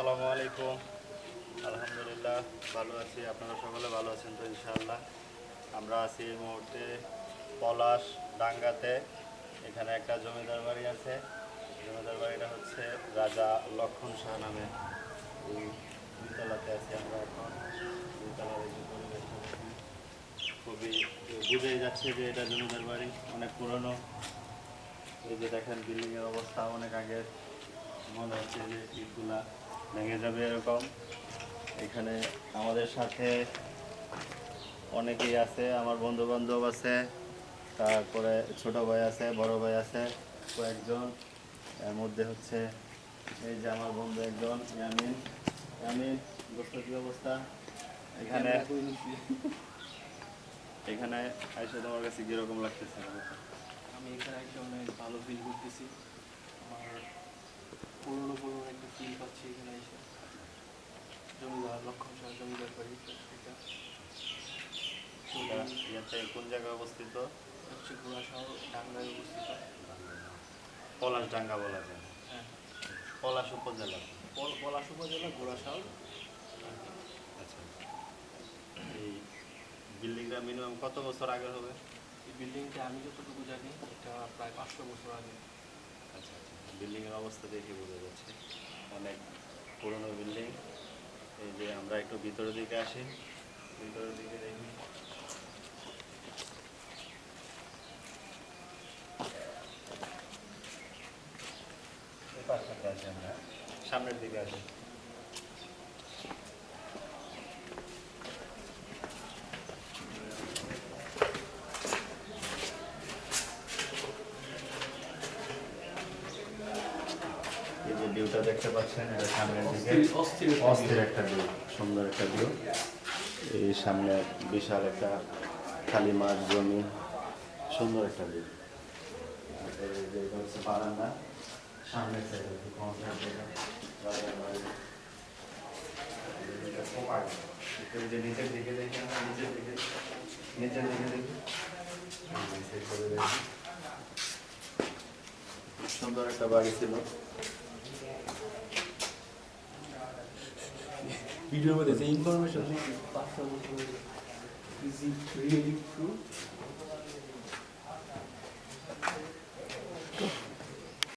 আসসালামু আলাইকুম। আলহামদুলিল্লাহ, ভালো আছি। আপনারা সকলে ভালো আছেন তো ইনশাআল্লাহ। আমরা আছি এই মুহূর্তে পলাশ ডাঙ্গাতে। এখানে একটা জমিদার বাড়ি আছে। জমিদার বাড়িটা হচ্ছে রাজা লক্ষণ শাহ নামে। দুইতলাতে আছি আমরা এখন। দুইতলার এই খুবই বুঝেই যাচ্ছে যে এটা জমিদার বাড়ি, অনেক পুরনো। এই যে দেখেন, বিল্ডিংয়ের অবস্থা অনেক আগের। মনে হচ্ছে যে ইটগুলা ভেঙে যাবে এরকম। এখানে আমাদের সাথে অনেকেই আছে, আমার বন্ধু বান্ধব আছে, তারপরে ছোট ভাই আছে, বড় ভাই আছে, কয়েকজন। এর মধ্যে হচ্ছে এই যে আমার বন্ধু একজন, ইয়ামিন। ইয়ামিন দোস্ত কি অবস্থা? এখানে এখানে আইসে তোমার কাছে কীরকম লাগতেছে? আমি এখানে অনেক ভালো ফিল করতেছি। আমার পুরনো পুরনো একটা ফিল পাচ্ছি এখানে এসে। জমিদার লক্ষণ শাহ জমিদার বাড়ি এটা এটা কোন জায়গায় অবস্থিত? হচ্ছে ঘোড়া শহর ডাঙ্গায় অবস্থিত। পলাশ ডাঙ্গা বলা যায়। হ্যাঁ। পলাশ উপজেলা। পলাশ উপজেলা ঘোড়া শহর আচ্ছা। এই বিল্ডিংটা মিনিমাম কত বছর আগে হবে? এই বিল্ডিংটা আমি যতটুকু জানি এটা প্রায় পাঁচশো বছর আগে। আচ্ছা আচ্ছা। বিল্ডিংয়ের অবস্থা দেখে বোঝা যাচ্ছে। অনেক পুরনো বিল্ডিং। এই যে আমরা একটু ভিতরের দিকে আসি। ভিতরের দিকে দেখি। সামনের দিকে আসি। ভিউটা দেখতে পাচ্ছেন এটা সামনের দিকে। অস্থির অস্থির একটা ভিউ সুন্দর একটা ভিউ এই সামনে বিশাল একটা খালি মাঠ জমি সুন্দর একটা ভিউ এই যে এটা হচ্ছে বারান্দা সামনের সাইডে যে নিচের দিকে দেখি আমরা নিচের দিকে নিচের দিকে দেখি। সুন্দর একটা বাড়ি ছিল। ভিডিওর মধ্যে যে information is it really true